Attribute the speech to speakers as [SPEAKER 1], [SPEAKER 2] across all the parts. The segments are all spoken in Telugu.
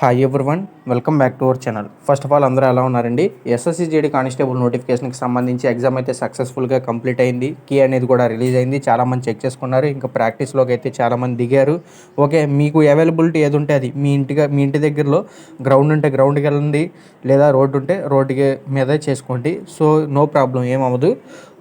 [SPEAKER 1] Hi everyone, welcome back to our channel. First of all అందరూ ఎలా ఉన్నారండి? ఎస్ఎస్సి జేడీ కానిస్టేబుల్ నోటిఫికేషన్కి సంబంధించి ఎగ్జామ్ అయితే సక్సెస్ఫుల్గా కంప్లీట్ అయింది. కీ అనేది కూడా రిలీజ్ అయింది. చాలామంది చెక్ చేసుకున్నారు. ఇంకా ప్రాక్టీస్లోకి అయితే చాలామంది దిగారు. ఓకే మీకు అవైలబిలిటీ ఏది ఉంటే అది. మీ ఇంటిగా మీ ఇంటి దగ్గరలో గ్రౌండ్ ఉంటే గ్రౌండ్కి వెళ్ళండి. లేదా రోడ్డు ఉంటే రోడ్డుకి మీద చేసుకోండి. సో నో ప్రాబ్లం ఏమవ్వదు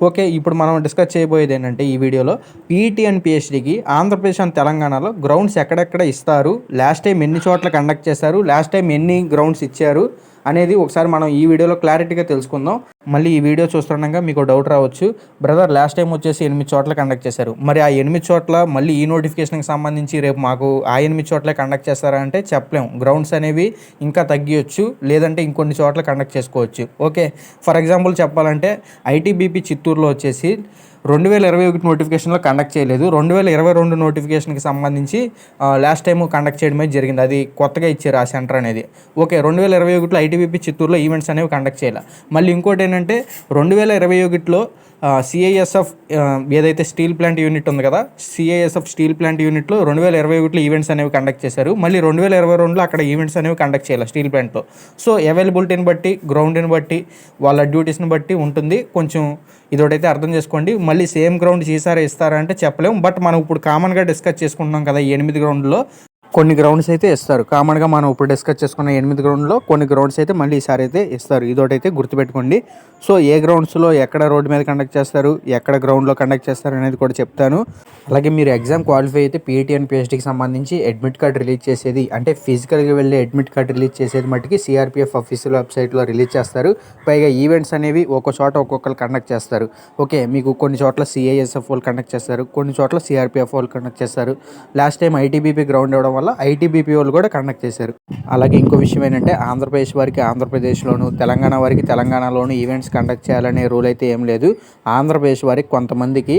[SPEAKER 1] ఓకే ఇప్పుడు మనం డిస్కస్ చేయబోయేది ఏంటంటే ఈ వీడియోలో పీఈటీ అండ్ పిహెచ్డికి ఆంధ్రప్రదేశ్ అండ్ తెలంగాణలో గ్రౌండ్స్ ఎక్కడెక్కడ ఇస్తారు? లాస్ట్ టైం ఎన్ని చోట్ల కండక్ట్ చేశారు? లాస్ట్ టైం ఎన్ని గ్రౌండ్స్ ఇచ్చారు. అనేది ఒకసారి మనం ఈ వీడియోలో క్లారిటీగా తెలుసుకుందాం. మళ్ళీ ఈ వీడియో చూస్తుండగా మీకు డౌట్ రావచ్చు. బ్రదర్ లాస్ట్ టైం వచ్చేసి ఎనిమిది చోట్ల కండక్ట్ చేశారు. మరి ఆ ఎనిమిది చోట్ల మళ్ళీ ఈ నోటిఫికేషన్కి సంబంధించి రేపు మాకు ఆ ఎనిమిది చోట్లే కండక్ట్ చేస్తారా అంటే చెప్పలేం. గ్రౌండ్స్ అనేవి ఇంకా తగ్గియొచ్చు లేదంటే ఇంకొన్ని చోట్ల కండక్ట్ చేసుకోవచ్చు. ఓకే ఫర్ ఎగ్జాంపుల్ చెప్పాలంటే ఐటీబీపీ చిత్తూరులో వచ్చేసి రెండు వేల ఇరవై ఒకటి నోటిఫికేషన్లో కండక్ట్ చేయలేదు. రెండు వేల ఇరవై రెండు నోటిఫికేషన్కి సంబంధించి లాస్ట్ టైం కండక్ట్ చేయడమే జరిగింది. అది కొత్తగా ఇచ్చారు ఆ సెంటర్ అనేది. ఓకే రెండు వేల ఇరవై ఒకటిలో ఐటీ ఐటీబీపీ చిత్తూరులో ఈవెంట్స్ అనేవి కండక్ట్ చేయాలి. మళ్ళీ ఇంకోటి ఏంటంటే రెండు వేల ఇరవై ఒకటిలో సిఐఎస్ఎఫ్ ఏదైతే స్టీల్ ప్లాంట్ యూనిట్ ఉంది కదా సిఐఎస్ఎఫ్ స్టీల్ ప్లాంట్ యూనిట్లో రెండు వేల ఇరవై ఒకటిలో ఈవెంట్స్ అనేవి కండక్ట్ చేశారు. మళ్ళీ రెండు వేల ఇరవై రెండులో అక్కడ ఈవెంట్స్ అనేవి కండక్ట్ చేయాలి స్టీల్ ప్లాంట్లో. సో అవైలబిలిటీని బట్టి గ్రౌండ్ని బట్టి వాళ్ళ డ్యూటీస్ని బట్టి ఉంటుంది. కొంచెం ఇదోటైతే అర్థం చేసుకోండి. మళ్ళీ సేమ్ గ్రౌండ్ చేసారా ఇస్తారా అంటే చెప్పలేము. బట్ మనం ఇప్పుడు కామన్గా డిస్కస్ చేసుకుంటున్నాం కదా ఈ ఎనిమిది గ్రౌండ్లో. కొన్ని గ్రౌండ్స్ అయితే ఇస్తారు. కామన్గా మనం ఇప్పుడు డిస్కస్ చేసుకున్న ఎనిమిది గ్రౌండ్లో కొన్ని గ్రౌండ్స్ అయితే మళ్ళీ ఈసారి అయితే ఇస్తారు. ఇదొకటైతే గుర్తుపెట్టుకోండి. సో ఏ గ్రౌండ్స్లో ఎక్కడ రోడ్డు మీద కండక్ట్ చేస్తారు ఎక్కడ గ్రౌండ్లో కండక్ట్ చేస్తారు అనేది కూడా చెప్తాను. అలాగే మీరు ఎగ్జామ్ క్వాలిఫై అయితే పీఈటీ అండ్ పిహెచ్డీకి సంబంధించి అడ్మిట్ కార్డ్ రిలీజ్ చేసేది అంటే ఫిజికల్గా వెళ్ళి అడ్మిట్ కార్డ్ రిలీజ్ చేసేది మట్టుకి సిఆర్పిఎఫ్ అఫీషియల్ వెబ్సైట్లో రిలీజ్ చేస్తారు. పైగా ఈవెంట్స్ అనేవి ఒక్కో చోట ఒక్కొక్కరు కండక్ట్ చేస్తారు. ఓకే మీకు కొన్ని చోట్ల సిఐఎస్ఎఫ్ వాళ్ళు కండక్ట్ చేస్తారు కొన్ని చోట్ల సిఆర్పిఎఫ్ వాళ్ళు కండక్ట్ చేస్తారు. లాస్ట్ టైం ఐటీబీపీ గ్రౌండ్ ఇవ్వడం వల్ల ఐటీబీపీ వాళ్ళు కూడా కండక్ట్ చేశారు. అలాగే ఇంకో విషయం ఏంటంటే ఆంధ్రప్రదేశ్ వారికి ఆంధ్రప్రదేశ్లోను తెలంగాణ వారికి తెలంగాణలోను ఈవెంట్స్ కండక్ట్ చేయాలనే రూల్ అయితే ఏం లేదు. ఆంధ్రప్రదేశ్ వారికి కొంతమందికి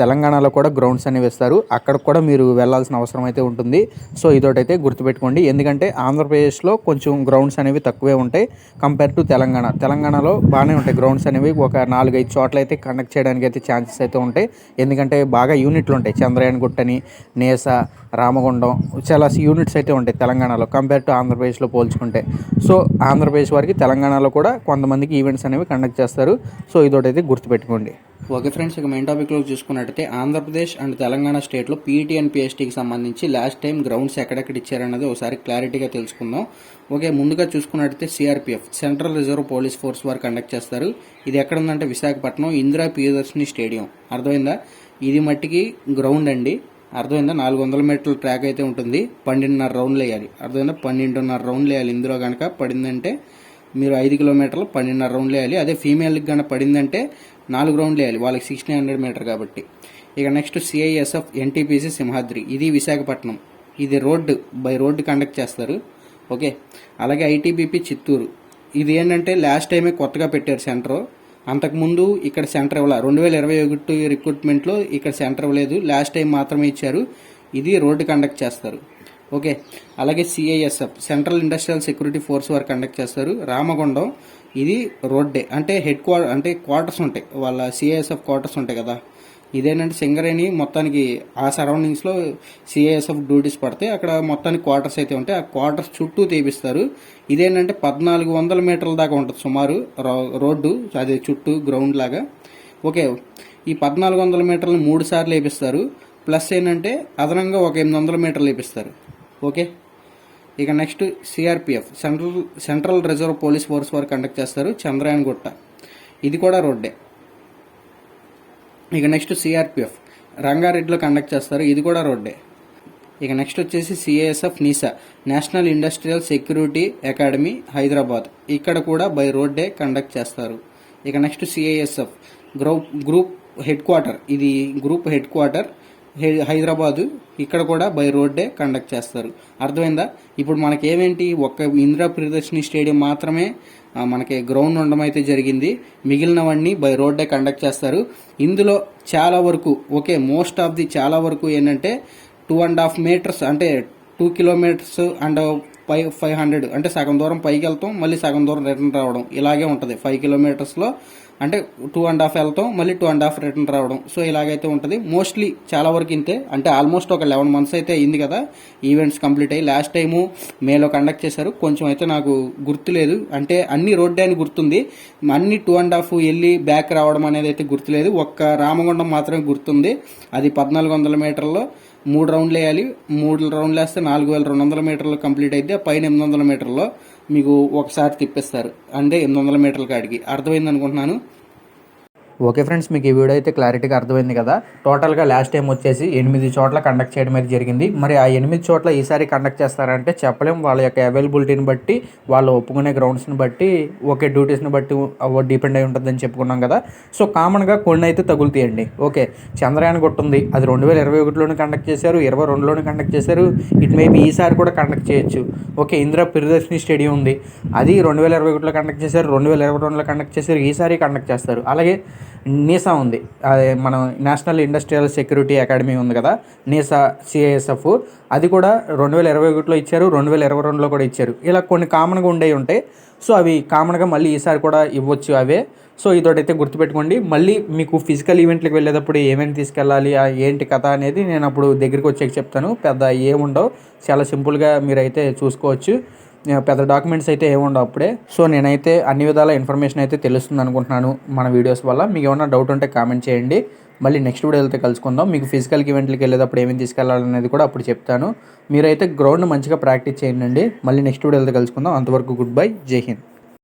[SPEAKER 1] తెలంగాణలో కూడా గ్రౌండ్స్ అనేవి ఇస్తారు. అక్కడికి కూడా మీరు వెళ్ళాల్సిన అవసరం అయితే ఉంటుంది. సో ఇదోటైతే గుర్తుపెట్టుకోండి. ఎందుకంటే ఆంధ్రప్రదేశ్లో కొంచెం గ్రౌండ్స్ అనేవి తక్కువే ఉంటాయి కంపేర్ టు తెలంగాణ. తెలంగాణలో బాగానే ఉంటాయి. గ్రౌండ్స్ అనేవి ఒక నాలుగైదు చోట్ల అయితే కండక్ట్ చేయడానికి అయితే ఛాన్సెస్ అయితే ఉంటాయి. ఎందుకంటే బాగా యూనిట్లు ఉంటాయి. చంద్రయాన్ గుట్టని నేస రామగుండం చాలా యూనిట్స్ అయితే ఉంటాయి తెలంగాణలో కంపేర్ టు ఆంధ్రప్రదేశ్లో పోల్చుకుంటే. సో ఆంధ్రప్రదేశ్ వారికి తెలంగాణలో కూడా కొంతమందికి ఈవెంట్స్ అనేవి కండక్ట్ చేస్తారు. సో ఇదొకటైతే గుర్తుపెట్టుకోండి. ఓకే ఫ్రెండ్స్ ఇక మెయిన్ టాపిక్లో చూసుకున్నట్టయితే ఆంధ్రప్రదేశ్ అండ్ తెలంగాణ స్టేట్లో పీఈటీ అండ్ పిఎస్టీకి సంబంధించి లాస్ట్ టైం గ్రౌండ్స్ ఎక్కడెక్కడ ఇచ్చారన్నది ఒకసారి క్లారిటీగా తెలుసుకుందాం. ఓకే ముందుగా చూసుకున్నట్టయితే CRPF central reserve police force వారు కండక్ట్ చేస్తారు. ఇది ఎక్కడ ఉందంటే విశాఖపట్నం ఇందిరా ప్రియదర్శిని స్టేడియం. అర్థమైందా? ఇది మట్టికి గ్రౌండ్ అండి. అర్థమైందా? నాలుగు వందల మీటర్ల ట్రాక్ అయితే ఉంటుంది. పన్నెండున్నర రౌండ్లు వేయాలి అర్థమైందా? పన్నెండున్నర రౌండ్లు వేయాలి ఇందులో కనుక పడిందంటే మీరు ఐదు కిలోమీటర్లు పన్నెండున్నర రౌండ్లు వేయాలి. అదే ఫీమేల్కి కనుక పడిందంటే నాలుగు రౌండ్లు వేయాలి. వాళ్ళకి సిక్స్టీన్ హండ్రెడ్ మీటర్ కాబట్టి. ఇక నెక్స్ట్ సిఐఎస్ఎఫ్ ఎన్టీపీసీ సింహాద్రి ఇది విశాఖపట్నం. ఇది రోడ్డు బై రోడ్డు కండక్ట్ చేస్తారు. ఓకే? అలాగే ఐటీబీపీ చిత్తూరు. ఇది ఏంటంటే లాస్ట్ టైమే కొత్తగా పెట్టారు సెంటర్. అంతకుముందు ఇక్కడ సెంటర్ ఇవ్వాల. రెండు వేల ఇరవై ఒకటి రిక్రూట్మెంట్లో ఇక్కడ సెంటర్ ఇవ్వలేదు. లాస్ట్ టైం మాత్రమే ఇచ్చారు. ఇది రోడ్డు కండక్ట్ చేస్తారు. ఓకే. అలాగే CISF central industrial security force వారు కండక్ట్ చేస్తారు. రామగుండం ఇది రోడ్డే అంటే హెడ్ క్వార్టర్ అంటే క్వార్టర్స్ ఉంటాయి. వాళ్ళ సిఐఎస్ఎఫ్ క్వార్టర్స్ ఉంటాయి కదా. ఇదేంటంటే సింగరేణి మొత్తానికి ఆ సరౌండింగ్స్లో సిఐఎస్ఎఫ్ డ్యూటీస్ పడతాయి. అక్కడ మొత్తానికి క్వార్టర్స్ అయితే ఉంటాయి. ఆ క్వార్టర్స్ చుట్టూ తీపిస్తారు. ఇదేంటంటే పద్నాలుగు వందల మీటర్ల దాకా ఉంటుంది సుమారు రో- రోడ్డు. అది చుట్టూ గ్రౌండ్ లాగా. ఓకే. ఈ పద్నాలుగు వందల మీటర్లు మూడు సార్లు వేపిస్తారు ప్లస్ ఏంటంటే అదనంగా ఒక ఎనిమిది వందల మీటర్లు వేపిస్తారు ఓకే? ఇక next CRPF central central reserve police force వారు కండక్ట్ చేస్తారు. చంద్రయాన్ గుట్ట. ఇది కూడా రోడ్డే. ఇక నెక్స్ట్ సిఆర్పిఎఫ్ రంగారెడ్డిలో కండక్ట్ చేస్తారు. ఇది కూడా రోడ్డే. ఇక నెక్స్ట్ వచ్చేసి CASF NISA national industrial security academy Hyderabad ఇక్కడ కూడా బై రోడ్డే కండక్ట్ చేస్తారు. ఇక next CISF group group head quarter ఇది గ్రూప్ హెడ్ క్వార్టర్ హైదరాబాదు ఇక్కడ కూడా బై రోడ్డే కండక్ట్ చేస్తారు. అర్థమైందా? ఇప్పుడు మనకి ఏమేంటి ఒక్క ఇందిరా ప్రదర్శిని స్టేడియం మాత్రమే మనకి గ్రౌండ్ ఉండడం అయితే జరిగింది. మిగిలినవన్నీ బై రోడ్డే కండక్ట్ చేస్తారు. ఇందులో చాలా వరకు ఓకే మోస్ట్ ఆఫ్ ది చాలా వరకు ఏంటంటే టూ అండ్ హాఫ్ మీటర్స్ అంటే two kilometres and five five hundred అంటే సగం దూరం పైకి వెళ్తాం మళ్ళీ సగం దూరం రిటర్న్ రావడం. ఇలాగే ఉంటుంది. ఫైవ్ కిలోమీటర్స్లో అంటే టూ అండ్ హాఫ్ వెళ్తాం మళ్ళీ టూ అండ్ హాఫ్ రిటర్న్ రావడం. సో ఇలాగైతే ఉంటుంది. మోస్ట్లీ చాలా వరకు ఇంతే. అంటే ఆల్మోస్ట్ ఒక లెవెన్ మంత్స్ అయితే అయింది కదా. ఈవెంట్స్ కంప్లీట్ అయ్యి లాస్ట్ టైము మేలో కండక్ట్ చేశారు. కొంచెం అయితే నాకు గుర్తులేదు. అంటే అన్ని రోడ్డే అని గుర్తుంది. అన్ని టూ అండ్ హాఫ్ వెళ్ళి బ్యాక్ రావడం అనేది అయితే గుర్తులేదు. ఒక్క రామగుండం మాత్రమే గుర్తుంది. అది పద్నాలుగు వందల మీటర్లో మూడు రౌండ్లు వేయాలి. మూడు రౌండ్లు వేస్తే నాలుగు వేల రెండు వందల మీటర్లు కంప్లీట్ అయితే పైన ఎనిమిది వందల మీటర్లో. మీకు ఒకసారి తిప్పిస్తారు. అంటే ఎనిమిది వందల మీటర్ల కాడికి అర్థమైంది అనుకుంటున్నాను ఓకే ఫ్రెండ్స్ మీకు ఈ వీడియో అయితే క్లారిటీగా అర్థమైంది కదా. టోటల్గా లాస్ట్ టైం వచ్చేసి ఎనిమిది చోట్ల కండక్ట్ చేయడం అయితే జరిగింది. మరి ఆ ఎనిమిది చోట్ల ఈసారి కండక్ట్ చేస్తారంటే చెప్పలేం. వాళ్ళ యొక్క అవైలబిలిటీని బట్టి వాళ్ళు ఒప్పుకునే గ్రౌండ్స్ని బట్టి ఒకే డ్యూటీస్ని బట్టి డిపెండ్ అయి ఉంటుందని చెప్పుకున్నాం కదా. సో కామన్గా కొన్ని అయితే తగులుతాయండి. ఓకే చంద్రయాన్ కొట్టుంది. అది రెండు వేల ఇరవై ఒకటిలోనే కండక్ట్ చేశారు. ఇరవై రెండులోనే కండక్ట్ చేశారు. ఇట్ మేబీ ఈసారి కూడా కండక్ట్ చేయొచ్చు. ఓకే ఇందిరా ప్రియదర్శిని స్టేడియం ఉంది. అది రెండు వేల ఇరవై ఒకటిలో కండక్ట్ చేశారు. రెండు వేల ఇరవై రెండులో కండక్ట్ చేశారు. ఈసారి కండక్ట్ చేస్తారు. అలాగే నీసా ఉంది. అదే మనం నేషనల్ ఇండస్ట్రియల్ సెక్యూరిటీ అకాడమీ ఉంది కదా నీసా సిఐఎస్ఎఫ్ అది కూడా రెండు వేల ఇరవై ఒకటిలో ఇచ్చారు రెండు వేల ఇరవై రెండులో కూడా ఇచ్చారు. ఇలా కొన్ని కామన్గా ఉండేవి ఉంటాయి. సో అవి కామన్గా మళ్ళీ ఈసారి కూడా ఇవ్వచ్చు అవే. సో ఇదోటైతే గుర్తుపెట్టుకోండి. మళ్ళీ మీకు ఫిజికల్ ఈవెంట్లకు వెళ్ళేటప్పుడు ఏమేమి తీసుకెళ్ళాలి ఆ ఏంటి కథ అనేది నేను అప్పుడు దగ్గరికి వచ్చాక చెప్తాను. పెద్ద ఏముండవు. చాలా సింపుల్గా మీరైతే చూసుకోవచ్చు. పెద్ద డాక్యుమెంట్స్ అయితే ఏముండవు అప్పుడే. సో నేనైతే అన్ని విధాల ఇన్ఫర్మేషన్ అయితే తెలుస్తుంది అనుకుంటున్నాను మన వీడియోస్ వల్ల. మీకు ఏమైనా డౌట్ ఉంటే కామెంట్ చేయండి. మళ్ళీ నెక్స్ట్ వీడియో వెళ్తే కలుసుకుందాం. మీకు ఫిజికల్ ఈవెంట్లకి వెళ్ళేటప్పుడు ఏమేమి తీసుకెళ్ళాలనేది కూడా అప్పుడు చెప్తాను. మీరైతే గ్రౌండ్ మంచిగా ప్రాక్టీస్ చేయండి. మళ్ళీ నెక్స్ట్ వీడియో వెళ్తే కలుసుకుందాం. అంతవరకు గుడ్ బై. జై హింద్.